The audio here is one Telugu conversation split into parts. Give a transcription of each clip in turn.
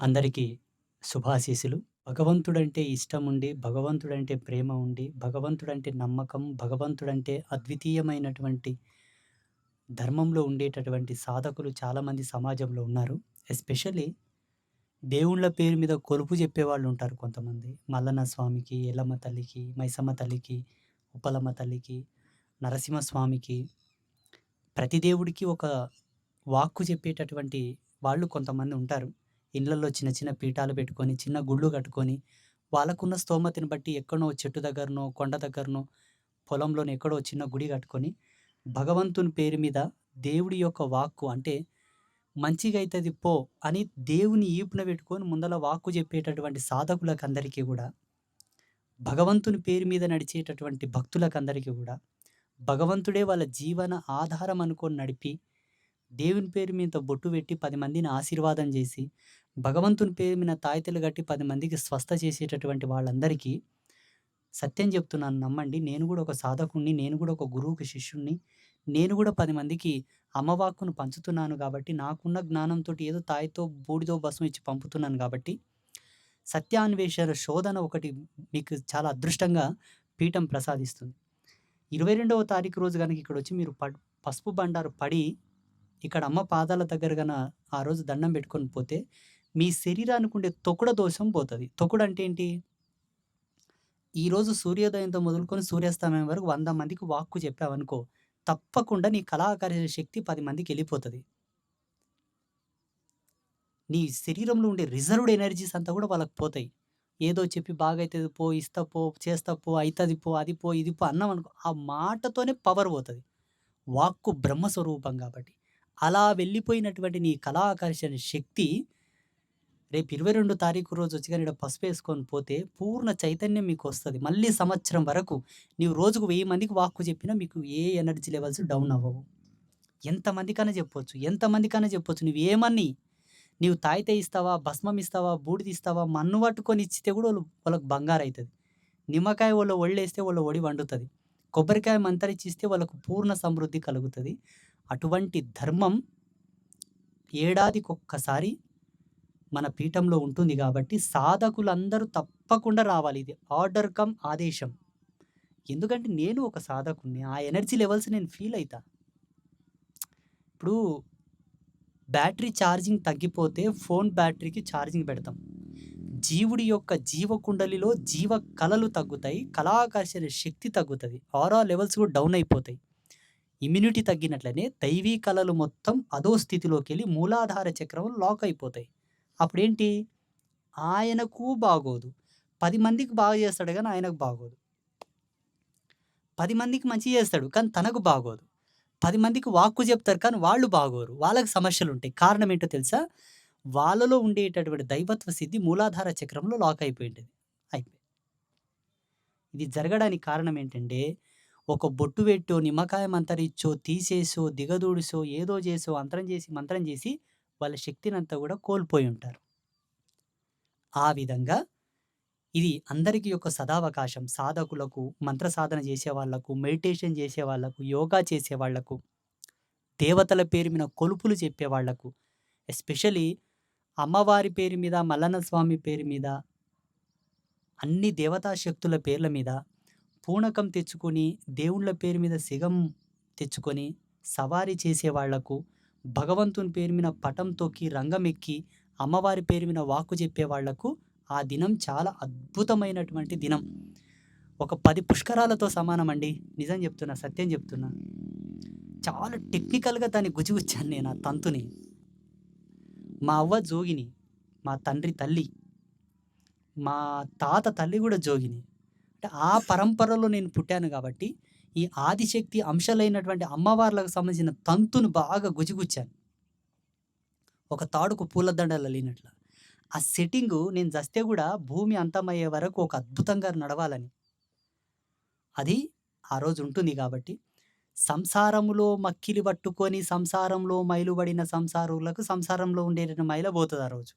అందరికీ శుభాశీసులు భగవంతుడంటే ఇష్టం ఉండి భగవంతుడంటే ప్రేమ ఉండి, భగవంతుడంటే నమ్మకం, భగవంతుడంటే అద్వితీయమైనటువంటి ధర్మంలో ఉండేటటువంటి సాధకులు చాలామంది సమాజంలో ఉన్నారు. ఎస్పెషల్లీ దేవుళ్ళ పేరు మీద కొలుపు చెప్పేవాళ్ళు ఉంటారు కొంతమంది. మల్లన్న స్వామికి, ఎల్లమ్మ తల్లికి, మైసమ్మ తల్లికి, ఉప్పలమ్మ తల్లికి, నరసింహస్వామికి ప్రతి దేవుడికి ఒక వాక్కు చెప్పేటటువంటి వాళ్ళు కొంతమంది ఉంటారు. ఇండ్లల్లో చిన్న చిన్న పీఠాలు పెట్టుకొని, చిన్న గుళ్ళు కట్టుకొని, వాళ్ళకున్న స్తోమతని బట్టి ఎక్కడో చెట్టు దగ్గరనో, కొండ దగ్గరనో, పొలంలోనో ఎక్కడో చిన్న గుడి కట్టుకొని, భగవంతుని పేరు మీద దేవుడి యొక్క వాక్కు అంటే మంచిగైతది పో అని దేవుని ఈపున పెట్టుకొని ముందల వాక్కు చెప్పేటటువంటి సాధకులకు అందరికీ కూడా భగవంతుని పేరు మీద నడిచేటటువంటి భక్తులకు అందరికీ కూడా భగవంతుడే వాళ్ళ జీవన ఆధారం అనుకోని నడిపి, దేవుని పేరు మీద బొట్టు పెట్టి పది మందిని ఆశీర్వాదం చేసి, భగవంతుని పేరు మీద తాయితలు కట్టి పది మందికి స్వస్థ చేసేటటువంటి వాళ్ళందరికీ సత్యం చెప్తున్నాను నమ్మండి. నేను కూడా ఒక సాధకుణ్ణి నేను కూడా ఒక గురువుకి శిష్యుణ్ణి నేను కూడా పది మందికి అమ్మవాక్కును పంచుతున్నాను కాబట్టి నాకున్న జ్ఞానంతోటి ఏదో తాయితో బూడిదో, భస్మం ఇచ్చి పంపుతున్నాను కాబట్టి సత్యాన్వేషణ శోధన ఒకటి మీకు చాలా అదృష్టంగా పీఠం ప్రసాదిస్తుంది. 22వ తారీఖు రోజు కనుక ఇక్కడ వచ్చి మీరు పసుపు బండారు పడి, ఇక్కడ అమ్మ పాదాల దగ్గర గన ఆ రోజు దండం పెట్టుకొని పోతే, మీ శరీరానికి ఉండే తొకుడ దోషం పోతుంది తొక్కుడు తొకుడంటే ఏంటి? ఈరోజు సూర్యోదయంతో మొదలుకొని సూర్యాస్తమయం వరకు వంద మందికి వాక్కు చెప్పావనుకో, తప్పకుండా నీ కళాకార శక్తి పది మందికి వెళ్ళిపోతుంది నీ శరీరంలో ఉండే రిజర్వ్డ్ ఎనర్జీస్ అంతా కూడా వాళ్ళకి పోతాయి. ఏదో చెప్పి బాగైతుంది పో, ఇస్తా పో, చేస్తా పో, అవుతుంది పో, అది పో, ఇది పో అన్నాం అనుకో ఆ మాటతోనే పవర్ పోతుంది వాక్కు బ్రహ్మ స్వరూపం అలా వెళ్ళిపోయినటువంటి నీ కళాకర్షణ శక్తి రేపు 22 తారీఖు రోజు వచ్చి కానీ ఈడ పసుపేసుకొని పోతే పూర్ణ చైతన్యం మీకు వస్తుంది మళ్ళీ సంవత్సరం వరకు నీవు రోజుకు వెయ్యి మందికి వాక్కు చెప్పినా మీకు ఏ ఎనర్జీ లెవెల్స్ డౌన్ అవ్వవు. ఎంతమందికైనా చెప్పొచ్చు. ఎంతమందికైనా చెప్పొచ్చు. నువ్వేమని నీవు తాయితే ఇస్తావా, భస్మం ఇస్తావా, బూడిద ఇస్తావా, మన్ను పట్టుకొని ఇచ్చితే కూడా వాళ్ళు వాళ్ళకి బంగారైతది. నిమ్మకాయ వాళ్ళు ఒళ్ళేస్తే వాళ్ళు ఒడి వండుతుంది కొబ్బరికాయ మంతరిచ్చి ఇస్తే వాళ్ళకు పూర్ణ సమృద్ధి కలుగుతుంది అటువంటి ధర్మం ఏడాదికొక్కసారి మన పీఠంలో ఉంటుంది కాబట్టి సాధకులందరూ తప్పకుండా రావాలి. ఇది ఆర్డర్ కమ్ ఆదేశం. ఎందుకంటే నేను ఒక సాధకుని ఆ ఎనర్జీ లెవెల్స్ నేను ఫీల్ అవుతా ఇప్పుడు బ్యాటరీ ఛార్జింగ్ తగ్గిపోతే ఫోన్ బ్యాటరీకి ఛార్జింగ్ పెడతాం. జీవుడి యొక్క జీవకుండలిలో జీవ కళలు తగ్గుతాయి. కళాకర్షణ శక్తి తగ్గుతుంది ఆరా లెవెల్స్ కూడా డౌన్ అయిపోతాయి. ఇమ్యూనిటీ తగ్గినట్లనే దైవీ కళలు మొత్తం అధో స్థితిలోకెళ్ళి మూలాధార చక్రంలో లాక్ అయిపోతాయి. అప్పుడేంటి? ఆయనకు బాగోదు. పది మందికి బాగా చేస్తాడు కానీ ఆయనకు బాగోదు. పది మందికి మంచి చేస్తాడు. కానీ తనకు బాగోదు. పది మందికి వాక్కు చెప్తారు కానీ వాళ్ళు బాగోరు. వాళ్ళకి సమస్యలు ఉంటాయి కారణం ఏంటో తెలుసా? వాళ్ళలో ఉండేటటువంటి దైవత్వ సిద్ధి మూలాధార చక్రంలో లాక్ అయిపోయుంటది. అయిపోయి. ఇది జరగడానికి కారణం ఏంటంటే, ఒక బొట్టు పెట్టో, నిమ్మకాయ మంతరిచ్చో, తీసేసో, దిగదూడిసో, ఏదో చేసో, అంతరం చేసి, మంత్రం చేసి వాళ్ళ శక్తినంత కూడా కోల్పోయి ఉంటారు ఆ విధంగా ఇది అందరికీ యొక్క సదావకాశం. సాధకులకు, మంత్ర సాధన చేసే వాళ్ళకు మెడిటేషన్ చేసే వాళ్ళకు యోగా చేసే వాళ్ళకు దేవతల పేరు మీద కొలుపులు చెప్పే వాళ్ళకు ఎస్పెషల్లీ అమ్మవారి పేరు మీద, మల్లన్న స్వామి పేరు మీద, అన్ని దేవతా శక్తుల పేర్ల మీద పూనకం తెచ్చుకొని, దేవుళ్ళ పేరు మీద సిగం తెచ్చుకొని, సవారీ చేసేవాళ్ళకు, భగవంతుని పేరు మీద పటం తొక్కి, రంగమెక్కి, అమ్మవారి పేరు మీద వాక్కు చెప్పేవాళ్ళకు ఆ దినం చాలా అద్భుతమైనటువంటి దినం. ఒక పది పుష్కరాలతో సమానమండి. నిజం చెప్తున్నా. సత్యం చెప్తున్నా. చాలా టెక్నికల్‌గా దాన్ని గుచ్చిగుచ్చాను నేను ఆ తంతుని. మా అవ్వ జోగిని. మా తండ్రి తల్లి. మా తాత తల్లి కూడా జోగిని. అంటే ఆ పరంపరలో నేను పుట్టాను కాబట్టి ఈ ఆదిశక్తి అంశాలైనటువంటి అమ్మవార్లకు సంబంధించిన తంతును బాగా గుజిగుచ్చాను ఒక తాడుకు పూలదండలు అల్లినట్ల. ఆ సెట్టింగు నేను చస్తే కూడా భూమి అంతమయ్యే వరకు ఒక అద్భుతంగా నడవాలని. అది ఆ రోజు ఉంటుంది కాబట్టి సంసారములో మక్కిలి పట్టుకొని, సంసారంలో మైలుబడిన సంసారులకు సంసారంలో ఉండే మైల పోతుంది ఆ రోజు.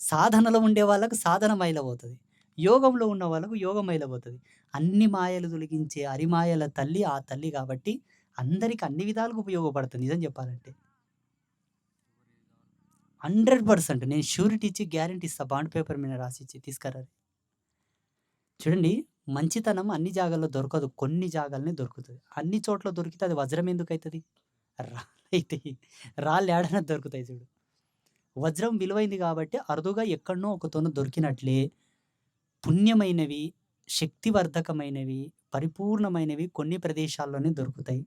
సాధనలో ఉండే వాళ్ళకు సాధన మైల పోతుంది యోగంలో ఉన్న వాళ్ళకు యోగం మైల అన్ని మాయలు తొలగించే అరిమాయల తల్లి ఆ తల్లి కాబట్టి అందరికి అన్ని విధాలుగా ఉపయోగపడుతుంది నిజం చెప్పాలంటే. 100% నేను షూరిటీ ఇచ్చి గ్యారంటీ ఇస్తా. బాండ్ పేపర్ మీద రాసిచ్చి తీసుకురారి. చూడండి మంచితనం అన్ని జాగాల్లో దొరకదు. కొన్ని జాగాలనే దొరుకుతుంది అన్ని చోట్ల దొరికితే అది వజ్రం ఎందుకు అవుతుంది రాళ్ళు ఏడైనా దొరుకుతాయి చూడు. వజ్రం విలువైంది కాబట్టి అరుదుగా ఎక్కడనో ఒకతోను దొరికినట్లే పుణ్యమైనవి, శక్తివర్ధకమైనవి, పరిపూర్ణమైనవి కొన్ని ప్రదేశాల్లోనే దొరుకుతాయి.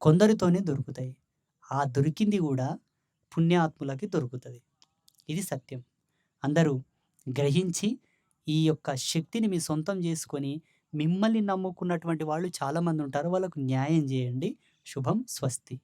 కొందరితోనే దొరుకుతాయి. ఆ దొరికింది కూడా పుణ్యాత్ములకి దొరుకుతుంది ఇది సత్యం. అందరూ గ్రహించి ఈ యొక్క శక్తిని మీ సొంతం చేసుకొని మిమ్మల్ని నమ్ముకున్నటువంటి వాళ్ళు చాలామంది ఉంటారు వాళ్ళకు న్యాయం చేయండి శుభం స్వస్తి.